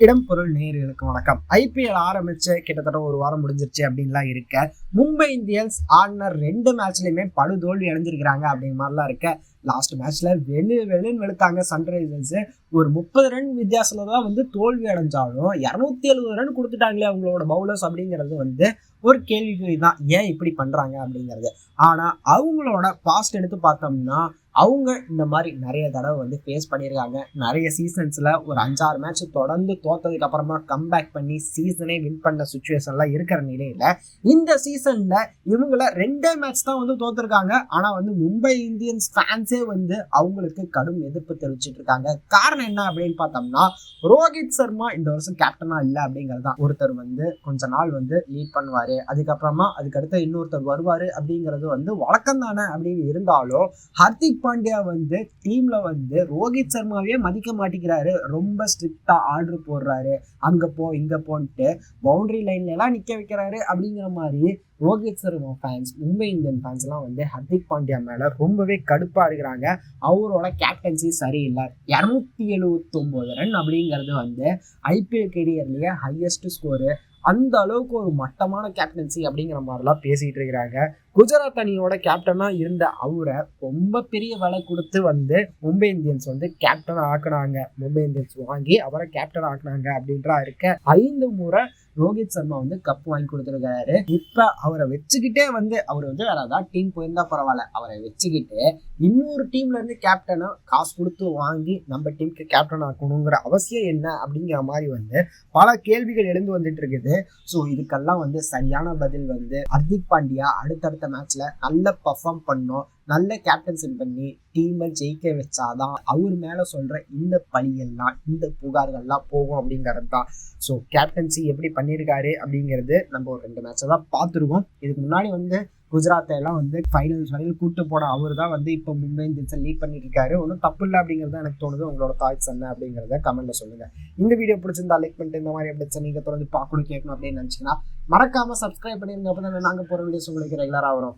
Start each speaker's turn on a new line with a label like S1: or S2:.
S1: இடம் பொருள் நேயர்களுக்கு வணக்கம். ஐபிஎல் ஆரம்பிச்சு கிட்டத்தட்ட ஒரு வாரம் முடிஞ்சிருச்சு அப்படின்லாம் இருக்க. மும்பை இந்தியன்ஸ் ஆடின ரெண்டு மேட்ச்லயுமே படு தோல்வி அடைஞ்சிருக்கிறாங்க அப்படிங்கிற மாதிரிலாம் இருக்க. லாஸ்ட் மேட்ச்ல வெளு வெளுன்னு வெளுத்தாங்க சன்ரைசர்ஸ் ஒரு முப்பது ரன் வித்தியாசத்துல தான் வந்து தோல்வி அடைஞ்சாலும் இரநூத்தி எழுபது ரன் கொடுத்துட்டாங்களே அவங்களோட பவுலர்ஸ் அப்படிங்கிறது வந்து ஒரு கேள்விக்குறி தான். ஏன் இப்படி பண்றாங்க அப்படிங்கிறது. ஆனா அவங்களோட பாஸ்ட் எடுத்து பார்த்தோம்னா அவங்க இந்த மாதிரி நிறைய தடவை வந்து ஃபேஸ் பண்ணியிருக்காங்க. நிறைய சீசன்ஸில் ஒரு அஞ்சாறு மேட்ச் தொடர்ந்து தோத்ததுக்கு அப்புறமா கம்பேக் பண்ணி சீசனே வின் பண்ண சுச்சுவேஷன்லாம் இருக்கிற நிலையில் இந்த சீசனில் இவங்கள ரெண்டே மேட்ச் தான் வந்து தோத்துருக்காங்க. ஆனால் வந்து மும்பை இந்தியன்ஸ் ஃபேன்ஸே வந்து அவங்களுக்கு கடும் எதிர்ப்பு தெரிவிச்சிட்டு இருக்காங்க காரணம் என்ன அப்படின்னு பார்த்தோம்னா ரோஹித் சர்மா இந்த வருஷம் கேப்டனாக இல்லை அப்படிங்கிறது தான் ஒருத்தர் வந்து கொஞ்ச நாள் வந்து லீட் பண்ணுவார். அதுக்கப்புறமா அதுக்கடுத்து இன்னொருத்தர் வருவார் அப்படிங்கிறது வந்து வழக்கம் தானே அப்படின்னு இருந்தாலும் ஹர்திக் பாண்டியா வந்து டீம்ல வந்து ரோஹித் சர்மாவே மதிக்க மாட்டேங்கிறாரு. ரொம்ப ஸ்ட்ரிக்டா ஆர்டர் போடுறாரு. அங்க போ இங்க போன்ட்டு பவுண்டரி லைன்ல எல்லாம் நிக்க வைக்கிறாரு அப்படிங்கிற மாதிரி Rohit Sharma fans Mumbai Indian fans எல்லாம் வந்து ஹர்திக் பாண்டியா மேல ரொம்பவே கடுப்பா இருக்கிறாங்க. அவரோட கேப்டன்சி சரியில்லை. இரநூத்தி எழுவத்தி ஒன்பது ரன் அப்படிங்கிறது வந்து ஐபிஎல் கெரியர்லயே ஹையஸ்ட் ஸ்கோரு அந்த அளவுக்கு ஒரு மட்டமான கேப்டன்சி அப்படிங்கிற மாதிரிலாம் பேசிட்டு இருக்கிறாங்க. குஜராத் அணியோட கேப்டனா இருந்த அவரை ரொம்ப பெரிய விலை கொடுத்து வந்து மும்பை இந்தியன்ஸ் வந்து கேப்டன் ஆக்குனாங்க. மும்பை இந்தியன்ஸ் வாங்கி அவரை கேப்டன் ஆக்குனாங்க அப்படின்றா இருக்க ஐந்து முறை ரோஹித் சர்மா வந்து கப் வாங்கி கொடுத்துருக்காரு. இப்ப அவரை வச்சுக்கிட்டே வந்து அவர் வந்து வேற ஏதாவது டீம் போயிருந்தா பரவாயில்ல. அவரை வச்சுக்கிட்டு இன்னொரு டீம்ல இருந்து கேப்டனை காசு கொடுத்து வாங்கி நம்ம டீமுக்கு கேப்டன் ஆக்கணுங்கிற அவசியம் என்ன அப்படிங்கிற மாதிரி வந்து பல கேள்விகள் எழுந்து வந்துட்டு இருக்குது. ஸோ இதுக்கெல்லாம் வந்து சரியான பதில் வந்து ஹர்திக் பாண்டியா அடுத்தடுத்த மேட்ச்ல நல்ல பர்ஃபார்ம் பண்ணோம். நல்ல கேப்டன்ஷிப் பண்ணி டீமை ஜெயிக்க வச்சாதான் அவர் மேலே சொல்கிற இந்த பழியெல்லாம் இந்த புகார்கள்லாம் போகும் அப்படிங்கிறது தான். ஸோ கேப்டன்சி எப்படி பண்ணியிருக்காரு அப்படிங்கிறது நம்ம ஒரு ரெண்டு மேட்சை தான் பார்த்துருக்கோம். இதுக்கு முன்னாடி வந்து குஜராத்தை எல்லாம் வந்து ஃபைனல்ஸ் வரையில் கூட்டு போன அவர் தான் வந்து இப்போ மும்பை இந்தியன்ஸை லீட் பண்ணிட்டு இருக்காரு. ஒன்றும் தப்பு இல்லை அப்படிங்கிறது எனக்கு தோணுது. உங்களோட தாய்ஸ் என்ன அப்படிங்கிறத கமெண்ட்ல சொல்லுங்க. இந்த வீடியோ பிடிச்சிருந்தா லைக் பண்ணிட்டு இந்த மாதிரி எப்படி நீங்கள் தொடர்ந்து பார்க்கணும் கேட்கணும் அப்படின்னு நினச்சிங்கன்னா மறக்காம சப்ஸ்கிரைப் பண்ணிருங்க. அப்போ தான் நாங்கள் போகிற வீடியோஸ் உங்களுக்கு ரெகுலராக வரும்.